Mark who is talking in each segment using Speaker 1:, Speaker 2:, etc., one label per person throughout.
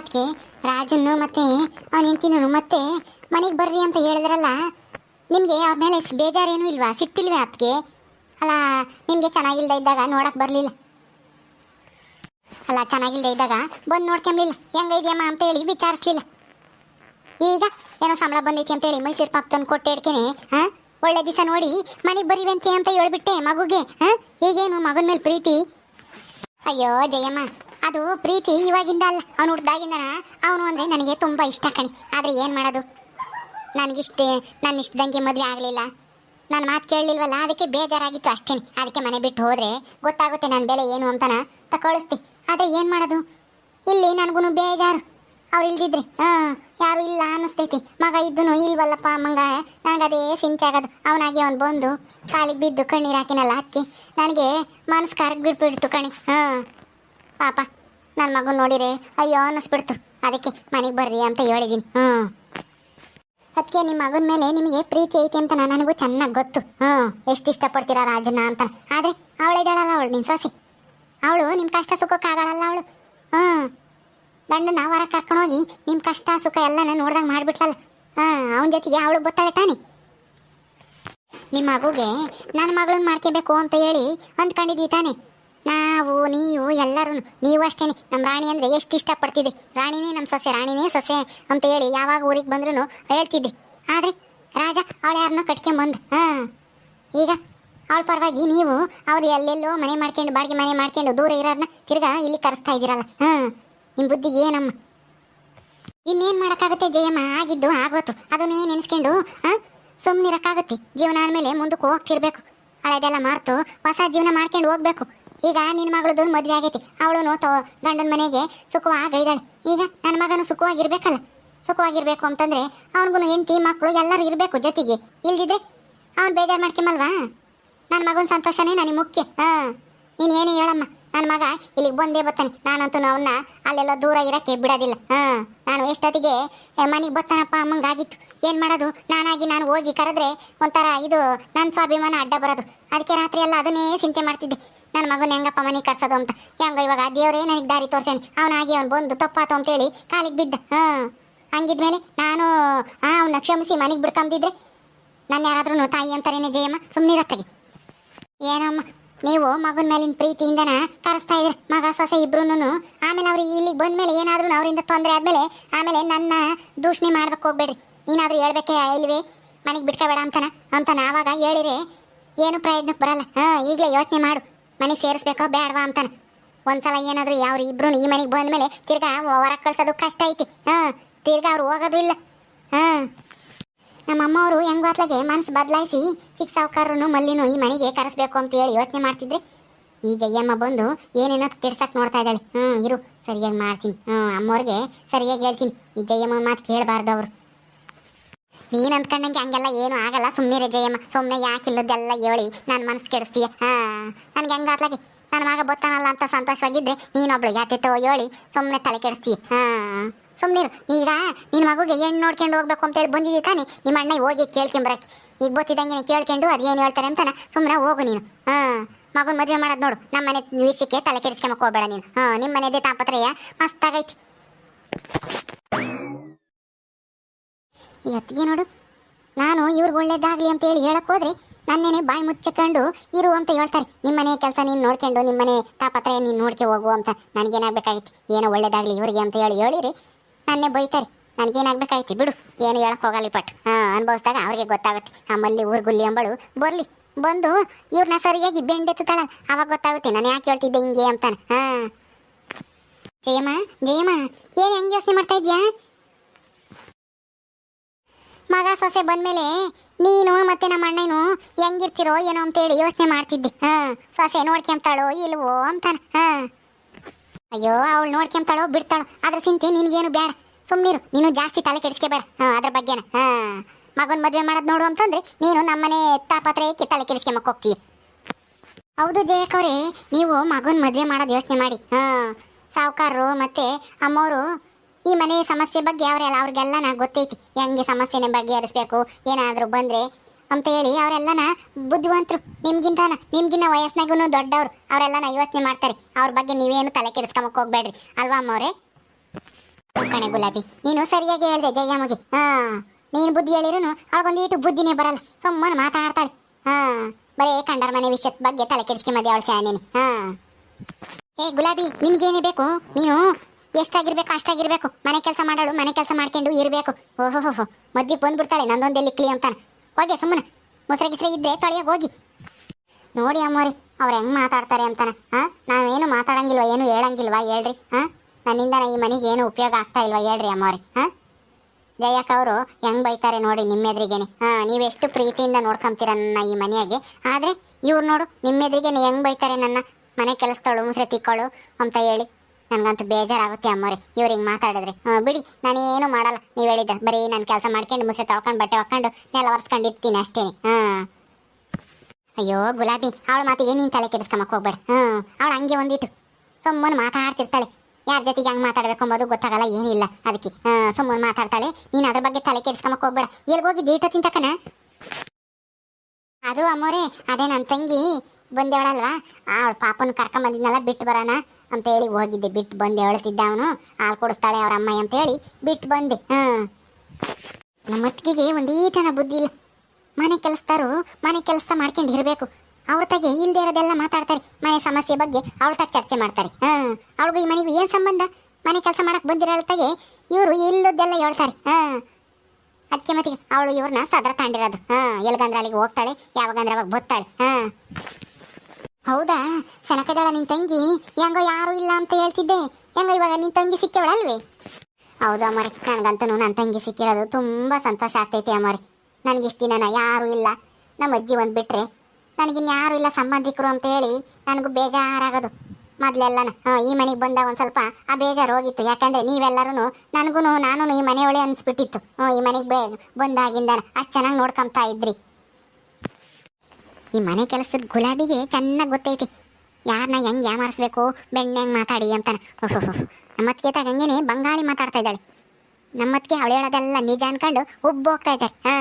Speaker 1: ಅದಕ್ಕೆ ರಾಜನ್ನು ಮತ್ತೆ ಅವನ ಹೆಂಡತಿನೂ ಮತ್ತೆ ಮನೆಗೆ ಬರ್ರಿ ಅಂತ ಹೇಳಿದ್ರಲ್ಲ, ನಿಮಗೆ ಅವ್ರ ಮೇಲೆ ಬೇಜಾರೇನೂ ಇಲ್ವಾ? ಸಿಟ್ಟಿಲ್ವೇ ಅದಕ್ಕೆ ಅಲ್ಲ, ನಿಮಗೆ ಚೆನ್ನಾಗಿಲ್ದೇ ಇದ್ದಾಗ ನೋಡಕ್ಕೆ ಬರಲಿಲ್ಲ. ಅಲ್ಲ ಚೆನ್ನಾಗಿಲ್ಲದೆ ಇದ್ದಾಗ ಬಂದು ನೋಡ್ಕೊಂಬಿಲ್ಲ ಹೆಂಗೈದ್ಯಮ್ಮ ಅಂತ ಹೇಳಿ ವಿಚಾರಿಸ್ಲಿಲ್ಲ. ಈಗ ಏನೋ ಸಂಬಳ ಬಂದೈತಿ ಅಂತ ಹೇಳಿ ಮೈಸೂರು ಪಾಕ್ ತಂದು ಕೊಟ್ಟೆ ಇಡ್ಕೇನೆ ಹಾಂ ಒಳ್ಳೆ ದಿವಸ ನೋಡಿ ಮನೆಗೆ ಬರಿವಂತೆ ಅಂತ ಹೇಳ್ಬಿಟ್ಟೆ ಮಗುಗೆ ಹಾಂ ಈಗೇನು ಮಗನ ಮೇಲೆ ಪ್ರೀತಿ? ಅಯ್ಯೋ, ಜಯಮ್ಮ. ಅದು ಪ್ರೀತಿ ಇವಾಗಿಂದ ಅಲ್ಲ. ಅವನು ಹುಡ್ದಾಗಿಂದನ ಅವನು ಅಂದರೆ ನನಗೆ ತುಂಬ ಇಷ್ಟ ಕಣಿ. ಆದರೆ ಏನು ಮಾಡೋದು? ನನಗಿಷ್ಟೇ ನನ್ನ ಇಷ್ಟದಂಗೆ ಮದುವೆ ಆಗಲಿಲ್ಲ. ನನ್ನ ಮಾತು ಕೇಳಲಿಲ್ವಲ್ಲ, ಅದಕ್ಕೆ ಬೇಜಾರಾಗಿತ್ತು ಅಷ್ಟೇ. ಅದಕ್ಕೆ ಮನೆ ಬಿಟ್ಟು ಹೋದರೆ ಗೊತ್ತಾಗುತ್ತೆ ನನ್ನ ಬೆಲೆ ಏನು ಅಂತನ ತಗೊಳಿಸ್ತಿ ಆದರೆ ಏನು ಮಾಡೋದು? ಇಲ್ಲಿ ನನಗೂ ಬೇಜಾರು. ಅವ್ರು ಇಲ್ದಿದ್ರೆ, ಹಾಂ, ಯಾರು ಇಲ್ಲ ಅನ್ನಿಸ್ತೈತಿ. ಮಗ ಇದ್ದನು ಇಲ್ವಲ್ಲಪ್ಪ ಮಂಗ. ನನಗದೇ ಸಿಂಚಾಗದು ಅವನಾಗಿ ಅವನು ಬಂದು ಕಾಲಿಗೆ ಬಿದ್ದು ಕಣ್ಣೀರು ಹಾಕಿನಲ್ಲ ಅದಕ್ಕೆ ನನಗೆ ಮನಸ್ಸು ಕರಗ್ ಬಿಟ್ಬಿಡ್ತು ಕಣಿ. ಹಾಂ. ಪಾಪ ನನ್ನ ಮಗು ನೋಡಿರೆ, ಅಯ್ಯೋ, ಅನ್ನಿಸ್ಬಿಡ್ತು. ಅದಕ್ಕೆ ಮನೆಗೆ ಬರ್ರಿ ಅಂತ ಹೇಳಿದ್ದೀನಿ ಹ್ಞೂ. ಅದಕ್ಕೆ ನಿಮ್ಮ ಮಗನ ಮೇಲೆ ನಿಮಗೆ ಪ್ರೀತಿ ಐತೆ ಅಂತ ನನಗೂ ಚೆನ್ನಾಗಿ ಗೊತ್ತು. ಹ್ಞೂ. ಎಷ್ಟು ಇಷ್ಟಪಡ್ತೀರಾ ರಾಜನ ಅಂತ. ಆದರೆ ಅವಳಿದ್ದಾಳಲ್ಲ ಅವಳು ನಿನ್ನ ಸೊಸೆ. ಅವಳು ನಿಮ್ಮ ಕಷ್ಟ ಸುಖಕ್ಕಾಗಲ್ಲ ಅವಳು. ಹ್ಞೂ. ಗಂಡನ ಹೊರ ಕರ್ಕೊಂಡೋಗಿ ನಿಮ್ಮ ಕಷ್ಟ ಸುಖ ಎಲ್ಲನ ನೋಡ್ದಂಗೆ ಮಾಡಿಬಿಟ್ಲಲ್ಲ. ಹಾಂ ಅವನ ಜೊತೆಗೆ ಅವಳು ಗೊತ್ತಾಳೆ ತಾನೆ. ನಿಮ್ಮ ಮಗುಗೆ ನನ್ನ ಮಗಳನ್ನ ಮಾಡ್ಕೋಬೇಕು ಅಂತ ಹೇಳಿ ಅಂದ್ಕೊಂಡಿದ್ವಿ ತಾನೆ. ನಾವು, ನೀವು ಎಲ್ಲರೂ ನೀವು ಅಷ್ಟೇ ನಮ್ಮ ರಾಣಿ ಅಂದರೆ ಎಷ್ಟು ಇಷ್ಟಪಡ್ತಿದ್ರಿ ರಾಣಿನೇ ನಮ್ಮ ಸೊಸೆ, ರಾಣಿನೇ ಸೊಸೆ ಅಂತ ಹೇಳಿ ಯಾವಾಗ ಊರಿಗೆ ಬಂದ್ರೂ ಹೇಳ್ತಿದ್ದೆ. ಆದರೆ ರಾಜ ಅವಳು ಯಾರನ್ನೋ ಕಟ್ಕೊಂಬಂದು ಹಾಂ. ಈಗ ಅವಳ ಪರವಾಗಿ ನೀವು ಅವ್ರು ಎಲ್ಲೆಲ್ಲೋ ಮನೆ ಮಾಡ್ಕೊಂಡು, ಬಾಡಿಗೆ ಮನೆ ಮಾಡ್ಕೊಂಡು ದೂರ ಇರೋರನ್ನ ತಿರ್ಗಾ ಇಲ್ಲಿ ಕರೆಸ್ತಾ ಇದ್ದೀರಲ್ಲ. ಹಾಂ. ನಿಮ್ಮ ಬುದ್ಧಿ ಏನಮ್ಮ? ಇನ್ನೇನು ಮಾಡೋಕ್ಕಾಗುತ್ತೆ ಜಯಮ್ಮ? ಆಗಿದ್ದು ಆಗೋತು. ಅದನ್ನೇ ನೆನೆಸ್ಕೊಂಡು, ಹಾಂ? ಸುಮ್ಮನಿರೋಕ್ಕಾಗುತ್ತೆ ಜೀವನ ಆದಮೇಲೆ ಮುಂದಕ್ಕೆ ಹೋಗ್ತಿರ್ಬೇಕು. ಹಳೆದೆಲ್ಲ ಮಾರ್ತು. ಹೊಸ ಜೀವನ ಮಾಡ್ಕೊಂಡು ಹೋಗ್ಬೇಕು. ಈಗ ನಿನ್ನ ಮಗಳದು ಮದುವೆ ಆಗೈತಿ. ಅವಳು ಗಂಡನ ಮನೆಗೆ ಸುಖವಾಗಿದ್ದಾಳೆ ಈಗ ನನ್ನ ಮಗನು ಸುಖವಾಗಿರ್ಬೇಕಲ್ಲ. ಸುಖವಾಗಿರ್ಬೇಕು ಅಂತಂದ್ರೆ ಅವನಿಗೂ ಹೆಂಡತಿ ಮಕ್ಕಳು ಎಲ್ಲರೂ ಇರಬೇಕು ಜೊತೆಗೆ. ಇಲ್ದಿದ್ರೆ ಅವ್ನು ಬೇಜಾರು ಮಾಡ್ಕೊಂಬಲ್ವಾ? ನನ್ನ ಮಗನ ಸಂತೋಷನೇ ನನಗೆ ಮುಖ್ಯ. ಹಾ. ನೀನು ಏನು ಹೇಳಮ್ಮ. ನನ್ನ ಮಗ ಇಲ್ಲಿಗೆ ಬಂದೇ ಬರ್ತಾನೆ. ನಾನಂತೂ ಅವನ್ನ ಅಲ್ಲೆಲ್ಲ ದೂರ ಇರಕ್ಕೆ ಬಿಡೋದಿಲ್ಲ. ಹಾಂ. ನಾನು ಎಷ್ಟೊತ್ತಿಗೆ ಮನೆಗೆ ಬರ್ತಾನಪ್ಪ ಅಮ್ಮಂಗಾಗಿತ್ತು. ಏನು ಮಾಡೋದು? ನಾನಾಗಿ ನಾನು ಹೋಗಿ ಕರೆದ್ರೆ ಒಂಥರ ಇದು ನನ್ನ ಸ್ವಾಭಿಮಾನ ಅಡ್ಡ ಬರೋದು. ಅದಕ್ಕೆ ರಾತ್ರಿ ಎಲ್ಲ ಅದನ್ನೇ ಚಿಂತೆ ಮಾಡ್ತಿದ್ದೆ. ನನ್ನ ಮಗನ ಹೆಂಗಪ್ಪ ಮನೆಗೆ ಕರ್ಸೋದು ಅಂತ. ಹೆಂಗ ಇವಾಗ ದೇವ್ರೇ ನನಗೆ ದಾರಿ ತೋರ್ಸೇನೆ ಅವನಾಗಿ ಅವ್ನು ಬಂದು ತಪ್ಪಾತು ಅಂತೇಳಿ ಕಾಲಿಗೆ ಬಿದ್ದ. ಹಾಂ. ಹಂಗಿದ್ಮೇಲೆ ನಾನು ಅವನ್ನ ಕ್ಷಮಿಸಿ ಮನೆಗೆ ಬಿಡ್ಕೊಂಬಿದ್ರೆ ನನ್ನ ಯಾರಾದ್ರೂ ತಾಯಿ ಅಂತಾರೇನೆ ಜಯಮ್ಮ? ಸುಮ್ಮನಿರತ್ತಾಗಿ ಏನಮ್ಮ, ನೀವು ಮಗನ ಮೇಲಿನ ಪ್ರೀತಿಯಿಂದನ ಕರೆಸ್ತಾ ಇದ್ರೆ ಮಗ, ಸೊಸೆ ಇಬ್ರು ಆಮೇಲೆ ಅವ್ರಿಗೆ ಇಲ್ಲಿಗೆ ಬಂದ್ಮೇಲೆ ಏನಾದ್ರೂ ಅವರಿಂದ ತೊಂದರೆ ಆದ್ಮೇಲೆ ಆಮೇಲೆ ನನ್ನ ದೂಷಣೆ ಮಾಡ್ಬೇಕು ಹೋಗ್ಬೇಡ್ರಿ. ನೀನಾದರೂ ಹೇಳ್ಬೇಕೆ ಇಲ್ವೇ? ಮನೆಗೆ ಬಿಟ್ಕೋಬೇಡ ಅಂತನ? ಅಂತ ನಾವಾಗ ಹೇಳಿರಿ ಏನು ಪ್ರಯತ್ನಕ್ಕೆ ಬರಲ್ಲ. ಹಾಂ, ಈಗಲೇ ಯೋಚನೆ ಮಾಡು. ಮನೆಗೆ ಸೇರಿಸ್ಬೇಕೋ ಬೇಡವಾ ಅಂತಾನೆ. ಒಂದ್ಸಲ ಏನಾದರೂ ಯಾವ ಇಬ್ರು ಈ ಮನೆಗೆ ಬಂದ್ಮೇಲೆ ತಿರ್ಗಾ ಹೊರಗೆ ಕಳ್ಸೋದು ಕಷ್ಟ ಐತಿ. ಹಾಂ, ತಿರ್ಗಾ ಅವ್ರು ಹೋಗೋದು ಇಲ್ಲ. ಹಾಂ. ನಮ್ಮ ಅಮ್ಮವರು ಹೆಂಗ್ವಾತ್ಲಾಗೆ ಮನಸ್ಸು ಬದಲಾಯಿಸಿ ಚಿಕ್ಕ ಸಾವುಕಾರನು ಮಲ್ಲಿನು ಈ ಮನೆಗೆ ಕರೆಸ್ಬೇಕು ಅಂತ ಹೇಳಿ ಯೋಚನೆ ಮಾಡ್ತಿದ್ರೆ. ಈ ಜಯ್ಯಮ್ಮ ಬಂದು ಏನೇನೋ ಕೆಡ್ಸಕ್ ನೋಡ್ತಾ ಇದ್ದಾಳೆ. ಹ್ಞೂ ಇರು, ಸರಿಯಾಗಿ ಮಾಡ್ತೀನಿ. ಹ್ಞೂ ಅಮ್ಮವ್ರಿಗೆ ಸರಿಯಾಗಿ ಹೇಳ್ತೀನಿ. ಈ ಜಯ್ಯಮ್ಮ ಮಾತು ಕೇಳಬಾರ್ದು ಅವರು. ನೀನು ಅಂದ್ಕೊಂಡಂಗೆ ಹಂಗೆಲ್ಲ ಏನು ಆಗಲ್ಲ. ಸುಮ್ಮನೆ ಜಯಮ್ಮ. ಸುಮ್ಮನೆ ಯಾಕೆ ಇಲ್ಲದೆಲ್ಲ ಹೇಳಿ. ನನ್ನ ಮನಸ್ಸು ಕೆಡಿಸ್ತೀಯ? ಹಾ. ನನಗೆ ಹೆಂಗಾತ್ಲಾಗೆ ನನ್ನ ಮಗ ಬತ್ತಾನಲ್ಲ ಅಂತ ಸಂತೋಷವಾಗಿದ್ದೆ ನೀನೊಬ್ಳು ಯಾತಿತ್ತೋ ಹೇಳಿ. ಸುಮ್ಮನೆ ತಲೆ ಕೆಡಿಸ್ತೀಯ? ಹಾ. ಸುಮ್ಮನಿರು ಈಗ ನಿನ್ನ ಮಗುಗೆ ಹೆಣ್ಣು ನೋಡ್ಕೊಂಡು ಹೋಗ್ಬೇಕು ಅಂತೇಳಿ ಬಂದಿದ್ದೀ ತಾನೆ? ನಿಮ್ಮ ಅಣ್ಣ ಹೋಗಿ ಕೇಳ್ಕೊಂಬರಕ್ಕೆ. ಈಗ ಗೊತ್ತಿದ್ದಂಗೆ ಕೇಳ್ಕೊಂಡು ಅದೇನು ಹೇಳ್ತಾರೆ ಅಂತಾನೆ? ಸುಮ್ಮನೆ ಹೋಗು ನೀನು. ಹಾ. ಮಗನ ಮದುವೆ ಮಾಡೋದು ನೋಡು. ನಮ್ಮ ಮನೆ ವಿಷಯಕ್ಕೆ ತಲೆ ಕೆಡಿಸ್ಕೊಂಬಕ್ಕೆ ಹೋಗ್ಬೇಡ ನೀನು. ಹಾ. ನಿಮ್ಮ ಮನೆದೇ ತಾಪತ್ರಯ. ಮಸ್ತಾಗೈತಿ ಈ ನೋಡು. ನಾನು ಇವ್ರಿಗೆ ಒಳ್ಳೇದಾಗಲಿ ಅಂತ ಹೇಳಿ ಹೇಳಕ್ ಹೋದ್ರೆ ನನ್ನೇನೆ ಬಾಯಿ ಮುಚ್ಚಕೊಂಡು ಇರು ಅಂತ ಹೇಳ್ತಾರೆ. ನಿಮ್ಮನೆ ಕೆಲಸ ನೀನು ನೋಡ್ಕೊಂಡು, ನಿಮ್ಮನೆ ತಾಪತ್ರ ನೀನು ನೋಡ್ಕೆ ಹೋಗು ಅಂತ ನನಗೇನಾಗಬೇಕಾಗಿತ್ತು? ಏನೋ ಒಳ್ಳೇದಾಗಲಿ ಇವ್ರಿಗೆ ಅಂತ ಹೇಳಿ ಹೇಳಿರಿ ನನ್ನೇ ಬೈತಾರೆ. ನನಗೇನಾಗಬೇಕಾಗಿತ್ತು? ಬಿಡು, ಏನು ಹೇಳಕ್ ಹೋಗಲಿ ಪಟ್. ಹಾಂ, ಅನುಭವಿಸಿದಾಗ ಅವ್ರಿಗೆ ಗೊತ್ತಾಗುತ್ತೆ. ಆ ಮಲ್ಲಿ ಊರ್ಗುಲ್ಲಿ ಅಂಬಳು ಬರ್ಲಿ. ಬಂದು ಇವ್ರನ್ನ ಸರಿಯಾಗಿ ಬೆಂಡೆತ್ತುತ್ತಾಳ. ಅವಾಗ ಗೊತ್ತಾಗುತ್ತೆ ನಾನು ಯಾಕೆ ಹೇಳ್ತಿದ್ದೆ ಹಿಂಗೆ ಅಂತಾನೆ. ಹಾಂ. ಜಯಮ್ಮ ಜಯಮ್ಮ, ಏನು ಹೆಂಗೆ ಯೋಚನೆ ಮಾಡ್ತಾ ಇದ್ಯಾ? ಮಗ ಸೊಸೆ ಬಂದ್ಮೇಲೆ ನೀನು ಮತ್ತೆ ನಮ್ಮ ಅಣ್ಣನು ಹೆಂಗಿರ್ತಿರೋ ಏನೋ ಅಂತೇಳಿ ಯೋಚನೆ ಮಾಡ್ತಿದ್ದೆ. ಹಾಂ, ಸೊಸೆ ನೋಡ್ಕೊಂತಾಳೋ ಇಲ್ವೋ ಅಂತಾನ. ಹಾಂ. ಅಯ್ಯೋ, ಅವಳು ನೋಡ್ಕೊಂತಾಳೋ ಬಿಡ್ತಾಳೋ. ಅದ್ರ ಚಿಂತೆ ನಿನಗೇನು ಬೇಡ ಸುಮ್ಮನಿರು ನೀನು ಜಾಸ್ತಿ ತಲೆ ಕೆಡಿಸ್ಕೋಬೇಡ. ಹಾ, ಅದ್ರ ಬಗ್ಗೆನ. ಹಾ. ಮಗನ ಮದುವೆ ಮಾಡೋದು ನೋಡು ಅಂತಂದ್ರೆ ನೀನು ನಮ್ಮನೆ ತಾಪತ್ರಯಕ್ಕೆ ತಲೆ ಕೆಡಿಸ್ಕೊಂಬಕ್ ಹೋಗ್ತೀಯ? ಹೌದು ಜಯಕವ್ರೆ ನೀವು ಮಗನ ಮದುವೆ ಮಾಡೋದು ಯೋಚನೆ ಮಾಡಿ. ಹಾಂ, ಸಾವುಕಾರರು ಮತ್ತೆ ಅಮ್ಮವರು ಈ ಮನೆ ಸಮಸ್ಯೆ ಬಗ್ಗೆ ಅವರೆಲ್ಲ ಅವ್ರಿಗೆಲ್ಲನ ಗೊತ್ತೈತಿ. ಹೆಂಗೆ ಸಮಸ್ಯೆನ ಬಗೆಹರಿಸ್ಬೇಕು, ಏನಾದರೂ ಬಂದ್ರೆ ಅಂತ ಹೇಳಿ ಅವರೆಲ್ಲನ ಬುದ್ಧಿವಂತರು. ನಿಮ್ಗಿಂತನ ನಿಮ್ಗಿನ್ನ ವಯಸ್ಸಿನಾಗೂ ದೊಡ್ಡವರು. ಅವರೆಲ್ಲನ ಯೋಚನೆ ಮಾಡ್ತಾರೆ. ಅವ್ರ ಬಗ್ಗೆ ನೀವೇನು ತಲೆ ಕೆಡಿಸ್ಕೊಂಬಕ್ ಹೋಗ್ಬೇಡ್ರಿ. ಅಲ್ವಾ ಅಮ್ಮವ್ರೆ ಕಣೆ ಗುಲಾಬಿ, ನೀನು ಸರಿಯಾಗಿ ಹೇಳ್ದೆ ಜಯಮ್ಮಗೆ ಹಾ, ನೀನು ಬುದ್ಧಿ ಹೇಳಿರೂ ಅವಳಗೊಂದೀಟು ಬುದ್ಧಿನೇ ಬರಲ್ಲ. ಸುಮ್ಮನೆ ಮಾತಾಡ್ತಾಳೆ. ಹಾ, ಬರೀ ಕಂಡರ ಮನೆ ವಿಷಯದ ಬಗ್ಗೆ ತಲೆ ಕೆಡಿಸ್ಕೊಂಬದೆ ಅವಳು ನೀನು ಹಾ. ಏ ಗುಲಾಬಿ ನಿನ್ಗೇನೇ ಬೇಕು? ನೀನು ಎಷ್ಟಾಗಿರ್ಬೇಕು, ಅಷ್ಟಾಗಿರ್ಬೇಕು. ಮನೆ ಕೆಲಸ ಮಾಡೋಳು, ಮನೆ ಕೆಲಸ ಮಾಡ್ಕೊಂಡು ಇರಬೇಕು. ಓಹೋ ಮದ್ದಿಗೆ ಬಂದ್ಬಿಡ್ತಾಳೆ ನಂದೊಂದೆಲ್ಲಿ ಕ್ಲಿ ಅಂತಾನೆ. ಹೋಗಿ ಸುಮ್ಮನೆ. ಮೊಸರು ಗಿಸ್ರೆ ಇದ್ದೆ ತೊಳೆಯೋಗಿ ಹೋಗಿ. ನೋಡಿ ಅಮ್ಮೋರಿ, ಅವ್ರು ಹೆಂಗ್ ಮಾತಾಡ್ತಾರೆ ಅಂತಾನೆ. ಹಾ ನಾವೇನು ಮಾತಾಡಂಗಿಲ್ವ, ಏನು ಹೇಳಂಗಿಲ್ವಾ ಹೇಳ್ರಿ ಹಾ ನನ್ನಿಂದ ಈ ಮನೆಗೆ ಏನು ಉಪಯೋಗ ಆಗ್ತಾ ಇಲ್ವಾ ಹೇಳ್ರಿ ಅಮ್ಮೋರಿ ಹಾ ಜಯಕ್ಕ ಅವರು ಹೆಂಗ್ ಬೈತಾರೆ ನೋಡಿ ನಿಮ್ಮೆದ್ರಿಗೇನೆ. ಹಾ ನೀವೆಷ್ಟು ಪ್ರೀತಿಯಿಂದ ನೋಡ್ಕೊಂತೀರ ನನ್ನ ಈ ಮನೆಯಾಗೆ. ಆದ್ರೆ ಇವ್ರು ನೋಡು, ನಿಮ್ಮೆದ್ರಿಗೇನೆ ಹೆಂಗ್ ಬೈತಾರೆ ನನ್ನ? ಮನೆ ಕೆಲಸದವಳು, ಮುಸ್ರೆ ತಿಕ್ಕೋಳು ಅಂತ ಹೇಳಿ. ನನ್ಗಂತೂ ಬೇಜಾರಾಗುತ್ತೆ ಅಮ್ಮೋರೆ. ಇವ್ರು ಹಿಂಗೆ ಮಾತಾಡಿದ್ರೆ. ಬಿಡಿ, ನಾನೇನು ಮಾಡಲ್ಲ. ನೀವು ಹೇಳಿದ್ದ. ಬರೀ ನಾನು ಕೆಲಸ ಮಾಡ್ಕೊಂಡು ಮುಸೆ ತೊಳ್ಕೊಂಡು ಬಟ್ಟೆ ಹಾಕೊಂಡು ನೆಲ ಒರೆಸ್ಕೊಂಡು ಇರ್ತೀನಿ ಅಷ್ಟೇನೆ ಹಾ. ಅಯ್ಯೋ, ಗುಲಾಬಿ, ಅವಳ ಮಾತಿಗೆ ನೀನ್ ತಲೆ ಕೆಡಿಸ್ಕೊಂಬಕ್ ಹೋಗ್ಬೇಡ. ಹ್ಞೂ ಅವಳು ಹಂಗೆ ಒಂದಿಟ್ಟು ಸುಮ್ಮನೆ ಮಾತಾಡ್ತಿರ್ತಾಳೆ. ಯಾರ ಜೊತೆಗೆ ಹಂಗೆ ಮಾತಾಡಬೇಕು ಅಂಬೋದು ಗೊತ್ತಾಗಲ್ಲ, ಏನಿಲ್ಲ. ಅದಕ್ಕೆ ಸುಮ್ಮನೆ ಮಾತಾಡ್ತಾಳೆ. ನೀನು ಅದ್ರ ಬಗ್ಗೆ ತಲೆ ಕೆಡಿಸ್ಕೊಂಬಕ್ ಹೋಗ್ಬೇಡ. ಎಲ್ಗೋಗಿ ದೀಟ ತಿಂತಕನ ಅದು ಅಮ್ಮೋರೆ, ಅದೇ ನನ್ನ ತಂಗಿ ಬಂದೇವಳಲ್ವಾ? ಅವಳ ಪಾಪನ ಕರ್ಕೊಂಬಂದಿದ್ನಲ್ಲ, ಬಿಟ್ಟು ಬರೋಣ ಅಂತ ಹೇಳಿ ಹೋಗಿದ್ದೆ. ಬಿಟ್ಟು ಬಂದು ಹೇಳ್ತಿದ್ದ ಅವನು, ಹಾಲು ಕೊಡಿಸ್ತಾಳೆ ಅವ್ರ ಅಮ್ಮ ಅಂತ ಹೇಳಿ ಬಿಟ್ಟು ಬಂದೆ. ಹಾಂ. ನಮ್ಮ ಅತ್ತಿಗೆಗೆ ಥರ ಬುದ್ಧಿ ಇಲ್ಲ. ಮನೆ ಕೆಲಸದಾರು ಮನೆ ಕೆಲಸ ಮಾಡ್ಕೊಂಡು ಇರಬೇಕು. ಅವ್ರ ತಗೆ ಇಲ್ಲದೆ ಇರೋದೆಲ್ಲ ಮಾತಾಡ್ತಾರೆ. ಮನೆ ಸಮಸ್ಯೆ ಬಗ್ಗೆ ಅವ್ರ ತಗ ಚರ್ಚೆ ಮಾಡ್ತಾರೆ. ಹಾಂ. ಅವಳಿಗೂ ಈ ಮನೆಗೂ ಏನು ಸಂಬಂಧ? ಮನೆ ಕೆಲಸ ಮಾಡೋಕ್ಕೆ ಬಂದಿರೋ ತಗೆ ಇವರು ಇಲ್ಲದೆಲ್ಲ ಹೇಳ್ತಾರೆ. ಹ್ಮ್ ಅದಕ್ಕೆ ಮತ್ತೆ ಅವಳು ಇವ್ರನ್ನ ಸದ್ರ ತಾಂಡಿರೋದು. ಹಾ, ಎಲ್ಗಂದ್ರೆ ಅಲ್ಲಿಗೆ ಹೋಗ್ತಾಳೆ, ಯಾವಾಗಂದ್ರೆ ಅವಾಗ ಬತ್ತಾಳೆ. ಹಾ. ಹೌದಾ? ಸನಕದಾಳ ನಿನ್ ತಂಗಿ? ಹೆಂಗೋ ಯಾರು ಇಲ್ಲ ಅಂತ ಹೇಳ್ತಿದ್ದೆ. ಹೆಂಗೋ ಇವಾಗ ನಿನ್ ತಂಗಿ ಸಿಕ್ಕವಳಲ್ವೇ? ಹೌದಾ ಅಮ್ಮರಿ ನನಗಂತೂ ನನ್ನ ತಂಗಿ ಸಿಕ್ಕಿರೋದು ತುಂಬಾ ಸಂತೋಷ ಆಗ್ತೈತಿ ಅಮ್ಮರಿ. ನನಗೆ ಇಷ್ಟು ದಿನ ಯಾರು ಇಲ್ಲ. ನಮ್ಮ ಅಜ್ಜಿ ಒಂದು ಬಿಟ್ಟರೆ ನನಗಿನ್ಯಾರು ಇಲ್ಲ ಸಂಬಂಧಿಕರು ಅಂತ ಹೇಳಿ ನನಗೂ ಬೇಜಾರಾಗೋದು. ಮೊದಲೆಲ್ಲನ ಈ ಮನೆಗೆ ಬಂದ ಒಂದು ಸ್ವಲ್ಪ ಆ ಬೇಜಾರು ಹೋಗಿತ್ತು. ಯಾಕಂದ್ರೆ ನೀವೆಲ್ಲರೂ ನನಗೂ ನಾನು ಈ ಮನೆಯೊಳೆ ಅನಿಸ್ಬಿಟ್ಟಿತ್ತು. ಹ್ಞೂ, ಈ ಮನೆಗೆ ಬೇ ಬಂದಾಗಿಂದ ಅಷ್ಟು ಚೆನ್ನಾಗಿ ನೋಡ್ಕೊಂತಾ ಇದ್ರಿ. ಈ ಮನೆ ಕೆಲಸದ ಗುಲಾಬಿಗೆ ಚೆನ್ನಾಗಿ ಗೊತ್ತೈತಿ. ಯಾರನ್ನ ಹೆಂಗ್ ಯಾಮಾರಿಸ್ಬೇಕು, ಬೆಣ್ಣೆ ಹೆಂಗ್ ಮಾತಾಡಿ ಅಂತಾನೆ. ಓಹೋ ನಮ್ಮತ್ತಿಗೆ ಹಂಗೇನೆ ಬಂಗಾಳಿ ಮಾತಾಡ್ತಾ ಇದ್ದಾಳೆ. ನಮ್ಮತ್ತಿಗೆ ಅವಳು ಹೇಳೋದೆಲ್ಲ ನಿಜ ಅನ್ಕೊಂಡು ಉಬ್ಬು ಹೋಗ್ತಾ ಇದ್ದಾರೆ ಹಾ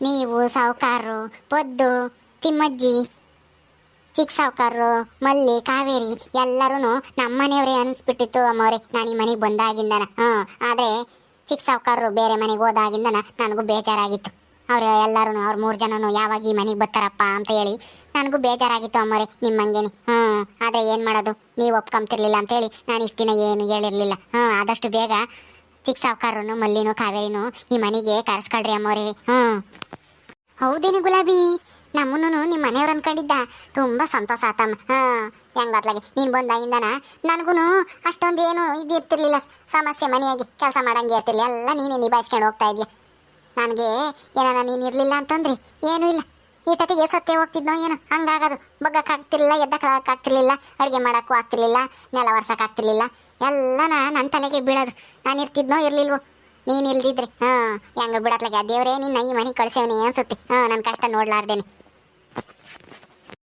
Speaker 1: ನೀವು ಸಾವುಕಾರರು ಪೊದ್ದು, ತಿಮ್ಮಜ್ಜಿ ಚಿಕ್ಕ ಸಾವುಕಾರರು, ಮಲ್ಲಿ, ಕಾವೇರಿ ಎಲ್ಲರೂ ನಮ್ಮನೆಯವರೇ ಅನ್ಸ್ಬಿಟ್ಟಿತ್ತು ಅಮ್ಮವ್ರೆ. ನಾನು ಈ ಮನೆಗೆ ಬಂದಾಗಿಂದನ. ಹ್ಞೂ ಆದರೆ ಚಿಕ್ಕ ಸಾವುಕಾರರು ಬೇರೆ ಮನೆಗೆ ಹೋದಾಗಿಂದನ ನನಗೂ ಬೇಜಾರಾಗಿತ್ತು. ಅವರು ಎಲ್ಲರೂ ಅವ್ರ ಮೂರು ಜನನು ಯಾವಾಗ ಈ ಮನೆಗೆ ಬರ್ತಾರಪ್ಪ ಅಂತ ಹೇಳಿ ನನಗೂ ಬೇಜಾರಾಗಿತ್ತು ಅಮ್ಮರೆ ನಿಮ್ಮಂಗೇನೆ ಹ್ಞೂ ಆದರೆ ಏನು ಮಾಡೋದು? ನೀವು ಒಪ್ಕೊಂತಿರ್ಲಿಲ್ಲ ಅಂತೇಳಿ ನಾನು ಇಷ್ಟು ದಿನ ಏನು ಹೇಳಿರಲಿಲ್ಲ. ಹ್ಞೂ ಆದಷ್ಟು ಬೇಗ ಚಿಕ್ಕ ಸಾವುಕಾರನು ಮಲ್ಲಿನೂ, ಕಾವೇರಿನೂ ಈ ಮನೆಗೆ ಕರೆಸ್ಕೊಳ್ರಿ ಅಮ್ಮೋರೆ ಹ್ಞೂ ಹೌದೇನೆ ಗುಲಾಬಿ? ನಮ್ಮನ್ನು ನಿಮ್ಮ ಮನೆಯವ್ರು ಅನ್ಕೊಂಡಿದ್ದ. ತುಂಬ ಸಂತೋಷ ಆತಮ್ಮ ಹಾಂ ಹೆಂಗತ್ಲಾಗೆ ನೀನು ಬಂದಾಗಿಂದನ ನನಗೂ ಅಷ್ಟೊಂದು ಏನು ಇದಿರ್ತಿರ್ಲಿಲ್ಲ ಸಮಸ್ಯೆ ಮನೆಯಾಗಿ ಕೆಲಸ ಮಾಡಂಗೆ ಇರ್ತಿರ್ಲಿಲ್ಲ ಎಲ್ಲ ನೀನೇ ನಿಭಾಯಿಸ್ಕೊಂಡು ಹೋಗ್ತಾ ಇದೆಯಾ? ನನಗೆ ಏನಾನ ನೀನು ಇರಲಿಲ್ಲ ಅಂತಂದ್ರಿ? ಏನೂ ಇಲ್ಲ. ಈಟತಿಗೆ ಸತ್ಯ ಹೋಗ್ತಿದ್ನೋ ಏನೋ? ಹಂಗಾಗೋದು. ಬಗ್ಗಕ್ಕಾಗ್ತಿರ್ಲಿಲ್ಲ, ಎದ್ದಕ್ಕಾಗ್ತಿರ್ಲಿಲ್ಲ, ಅಡುಗೆ ಮಾಡೋಕ್ಕೂ ಆಗ್ತಿರ್ಲಿಲ್ಲ, ನೆಲ ಒರ್ಸೋಕ್ಕಾಗ್ತಿರ್ಲಿಲ್ಲ. ಎಲ್ಲನ ನನ್ನ ತಲೆಗೆ ಬೀಳೋದು. ನಾನು ಇರ್ತಿದ್ನೋ ಇರಲಿಲ್ವೋ? ನೀನು ಇಲ್ದಿದ್ರೆ. ಹಾಂ, ಹೆಂಗೆ ಬಿಡತ್ಲಾಗೆ. ದೇವರೇ ನಿನ್ನ ಈ ಮನೆ ಕಳ್ಸೇವನಿ ಅನ್ಸುತ್ತೆ. ಹಾಂ ನನ್ನ ಕಷ್ಟ ನೋಡ್ಲಾರ್ದೇನೆ.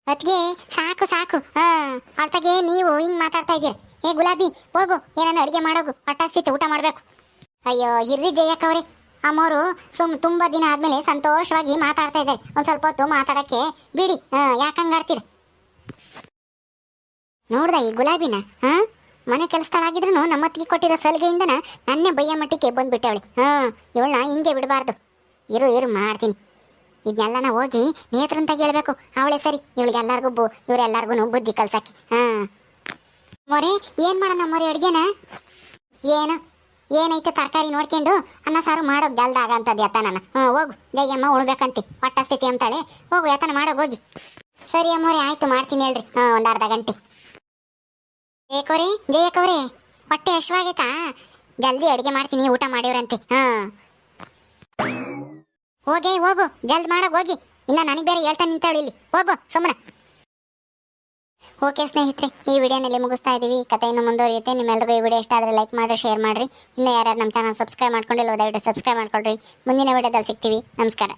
Speaker 1: ಅದ್ಗೆ ಸಾಕು ಸಾಕು. ಹಾ ಅರ್ಥಗೆ ನೀವು ಹಿಂಗ್ ಮಾತಾಡ್ತಾ ಇದೀರ ಏ, ಗುಲಾಬಿ, ಹೋಗು ಏನನ್ನ ಅಡಿಗೆ ಮಾಡೋಗು. ಪಟಾಸ್ತಿತ್ತು ಊಟ ಮಾಡಬೇಕು. ಅಯ್ಯೋ, ಇರ್ರಿ ಜಯಕ್ಕವ್ರೆ ಅಮ್ಮವರು ಸುಮ್ ತುಂಬಾ ದಿನ ಆದ್ಮೇಲೆ ಸಂತೋಷವಾಗಿ ಮಾತಾಡ್ತಾ ಇದ್ದಾರೆ. ಒಂದ್ ಸ್ವಲ್ಪ ಹೊತ್ತು ಮಾತಾಡಕ್ಕೆ ಬಿಡಿ. ಹಾ ಯಾಕಂಗಾಡ್ತೀರ ನೋಡ್ದ ಈ ಗುಲಾಬಿನ? ಹಾ, ಮನೆ ಕೆಲಸದಳಾಗಿದ್ರು ನಮ್ಮತ್ತಿಗೆ ಕೊಟ್ಟಿರೋ ಸಲಿಗೆಯಿಂದನ ನನ್ನೇ ಬೈಯ ಮಟ್ಟಿಗೆ ಬಂದ್ಬಿಟ್ಟವಳಿ. ಹಾ, ಇವಳನ್ನ ಹಿಂಗೆ ಬಿಡಬಾರ್ದು. ಇರು ಇರು, ಮಾಡ್ತೀನಿ. ಇದನ್ನೆಲ್ಲನ ಹೋಗಿ ನೇತ್ರಂತ ಹೇಳ್ಬೇಕು. ಅವಳೇ ಸರಿ, ಇವಳಿಗೆ ಎಲ್ಲಾರ್ಗು ಬು ಇವರೆಲ್ಲರಿಗೂ ಬುದ್ಧಿ ಕಲ್ಸಾಕಿ. ಹಾ. ಮೊರೆ, ಏನ್ ಮಾಡೋಣ ಮೊರೆ ಅಡ್ಗೆನ? ಏನು? ಏನೈತೆ ತರಕಾರಿ ನೋಡ್ಕೊಂಡು? ಅನ್ನ ಸಾರು ಮಾಡೋದು ಜಲ್ದಾಗ ಅಂತದ್ದು ಯತನ ಹ್ಞೂ ಹೋಗು. ಜಯಮ್ಮ ಉಳ್ಬೇಕಂತ ಪಟ್ಟ ಸ್ಥಿತಿ ಅಂತಾಳೆ ಹೋಗು, ಯತನ ಮಾಡೋಗಿ ಹೋಗಿ. ಸರಿ ಅಮ್ಮೋರಿ ಆಯ್ತು, ಮಾಡ್ತೀನಿ ಹೇಳ್ರಿ. ಹಾಂ, ಒಂದು ಅರ್ಧ ಗಂಟೆ. ಜಯಕೋರಿ ಜಯಕವ್ರಿ, ಹೊಟ್ಟೆ ಹಶ್ವಾಗೈತಾ ಜಲ್ದಿ ಅಡುಗೆ ಮಾಡ್ತೀನಿ, ಊಟ ಮಾಡಿವ್ರಂತೆ. ಹಾಂ. ಹೋಗಿ, ಹೋಗು. ಜಲ್ದ್ ಮಾಡೋಗಿ ಹೋಗಿ. ಇನ್ನ ನನಗೆ ಬೇರೆ ಹೇಳ್ತಾ ನಿಂತಾಳು ಇಲ್ಲಿ. ಹೋಗು ಸುಮ್ಮನೆ ಓಕೆ ಸ್ನೇಹಿತರೆ, ಈ ವಿಡಿಯೋನಲ್ಲಿ ಮುಗಿಸ್ತಾ ಇದ್ದೀವಿ ಕಥೆಯನ್ನು ಮುಂದುವರಿಯುತ್ತೆ. ನಿಮ್ಮೆಲ್ಲರಿಗೂ ಈ ವಿಡಿಯೋ ಇಷ್ಟ ಆದರೆ ಲೈಕ್ ಮಾಡಿ ಶೇರ್ ಮಾಡಿರಿ. ಇನ್ನು ಯಾರ್ಯಾರು ನಮ್ಮ ಚಾನಲ್ ಸಬ್ಸ್ಕ್ರೈಬ್ ಮಾಡ್ಕೊಂಡಿಲ್ಲ ದಯವಿಟ್ಟು ಸಬ್ಸ್ಕ್ರೈಬ್ ಮಾಡ್ಕೊಳ್ರಿ. ಮುಂದಿನ ವಿಡಿಯೋದಲ್ಲಿ ಸಿಗ್ತೀವಿ. ನಮಸ್ಕಾರ.